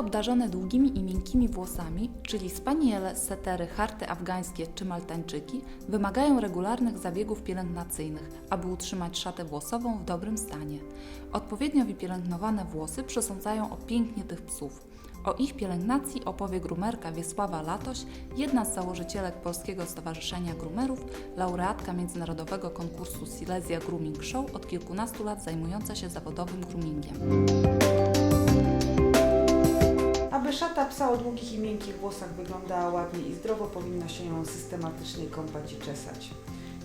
obdarzone długimi i miękkimi włosami, czyli spaniele, setery, harty afgańskie czy maltańczyki, wymagają regularnych zabiegów pielęgnacyjnych, aby utrzymać szatę włosową w dobrym stanie. Odpowiednio wypielęgnowane włosy przesądzają o pięknie tych psów. O ich pielęgnacji opowie grumerka Wiesława Latoś, jedna z założycielek Polskiego Stowarzyszenia Grumerów, laureatka międzynarodowego konkursu Silesia Grooming Show, od kilkunastu lat zajmująca się zawodowym groomingiem. Aby szata psa o długich i miękkich włosach wyglądała ładnie i zdrowo, powinno się ją systematycznie kąpać i czesać.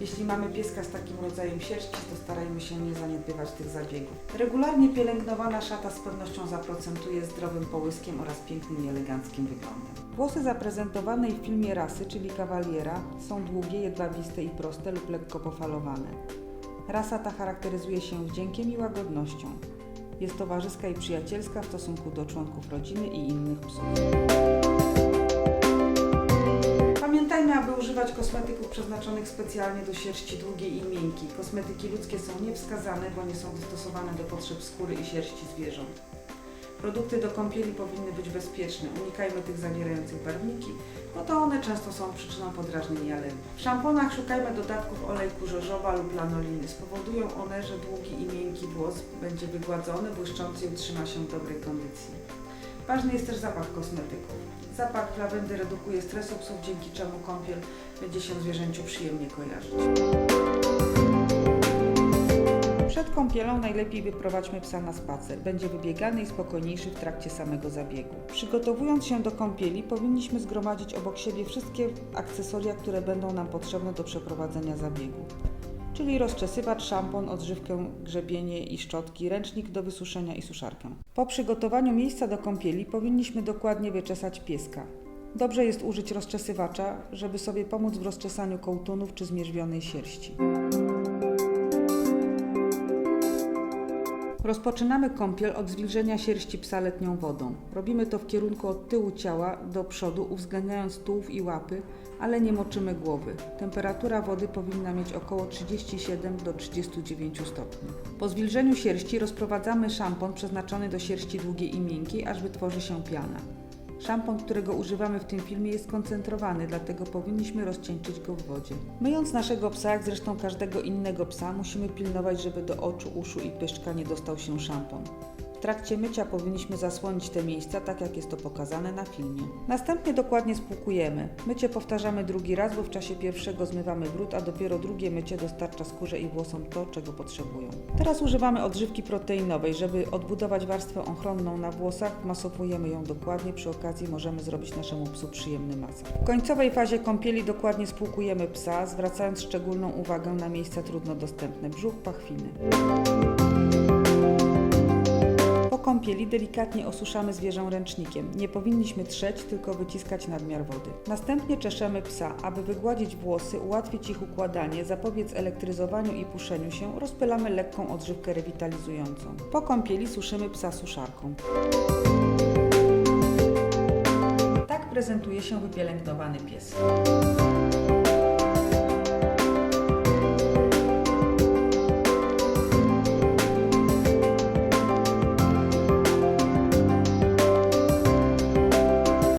Jeśli mamy pieska z takim rodzajem sierści, to starajmy się nie zaniedbywać tych zabiegów. Regularnie pielęgnowana szata z pewnością zaprocentuje zdrowym połyskiem oraz pięknym i eleganckim wyglądem. Włosy zaprezentowane w filmie rasy, czyli kawaliera, są długie, jedwabiste i proste lub lekko pofalowane. Rasa ta charakteryzuje się wdziękiem i łagodnością. Jest towarzyska i przyjacielska w stosunku do członków rodziny i innych psów. Pamiętajmy, aby używać kosmetyków przeznaczonych specjalnie do sierści długiej i miękkiej. Kosmetyki ludzkie są niewskazane, bo nie są dostosowane do potrzeb skóry i sierści zwierząt. Produkty do kąpieli powinny być bezpieczne. Unikajmy tych zawierających barwniki, bo to one często są przyczyną podrażnień alergii. W szamponach szukajmy dodatków olejku żożowa lub lanoliny. Spowodują one, że długi i miękki włos będzie wygładzony, błyszczący i utrzyma się w dobrej kondycji. Ważny jest też zapach kosmetyków. Zapach lawendy redukuje stres psów, dzięki czemu kąpiel będzie się zwierzęciu przyjemnie kojarzyć. Kąpielą najlepiej wyprowadźmy psa na spacer. Będzie wybiegany i spokojniejszy w trakcie samego zabiegu. Przygotowując się do kąpieli, powinniśmy zgromadzić obok siebie wszystkie akcesoria, które będą nam potrzebne do przeprowadzenia zabiegu. Czyli rozczesywacz, szampon, odżywkę, grzebienie i szczotki, ręcznik do wysuszenia i suszarkę. Po przygotowaniu miejsca do kąpieli powinniśmy dokładnie wyczesać pieska. Dobrze jest użyć rozczesywacza, żeby sobie pomóc w rozczesaniu kołtunów czy zmierzwionej sierści. Rozpoczynamy kąpiel od zwilżenia sierści psa letnią wodą. Robimy to w kierunku od tyłu ciała do przodu, uwzględniając tułów i łapy, ale nie moczymy głowy. Temperatura wody powinna mieć około 37 do 39 stopni. Po zwilżeniu sierści rozprowadzamy szampon przeznaczony do sierści długiej i miękkiej, aż wytworzy się piana. Szampon, którego używamy w tym filmie jest koncentrowany, dlatego powinniśmy rozcieńczyć go w wodzie. Myjąc naszego psa, jak zresztą każdego innego psa, musimy pilnować, żeby do oczu, uszu i pyszczka nie dostał się szampon. Trakcie mycia powinniśmy zasłonić te miejsca, tak jak jest to pokazane na filmie. Następnie dokładnie spłukujemy. Mycie powtarzamy drugi raz, bo w czasie pierwszego zmywamy brud, a dopiero drugie mycie dostarcza skórze i włosom to, czego potrzebują. Teraz używamy odżywki proteinowej. Żeby odbudować warstwę ochronną na włosach, masowujemy ją dokładnie. Przy okazji możemy zrobić naszemu psu przyjemny masaż. W końcowej fazie kąpieli dokładnie spłukujemy psa, zwracając szczególną uwagę na miejsca trudno dostępne brzuch, pachwiny. Kąpieli delikatnie osuszamy zwierzę ręcznikiem. Nie powinniśmy trzeć, tylko wyciskać nadmiar wody. Następnie czeszemy psa. Aby wygładzić włosy, ułatwić ich układanie, zapobiec elektryzowaniu i puszeniu się, rozpylamy lekką odżywkę rewitalizującą. Po kąpieli suszymy psa suszarką. Tak prezentuje się wypielęgnowany pies.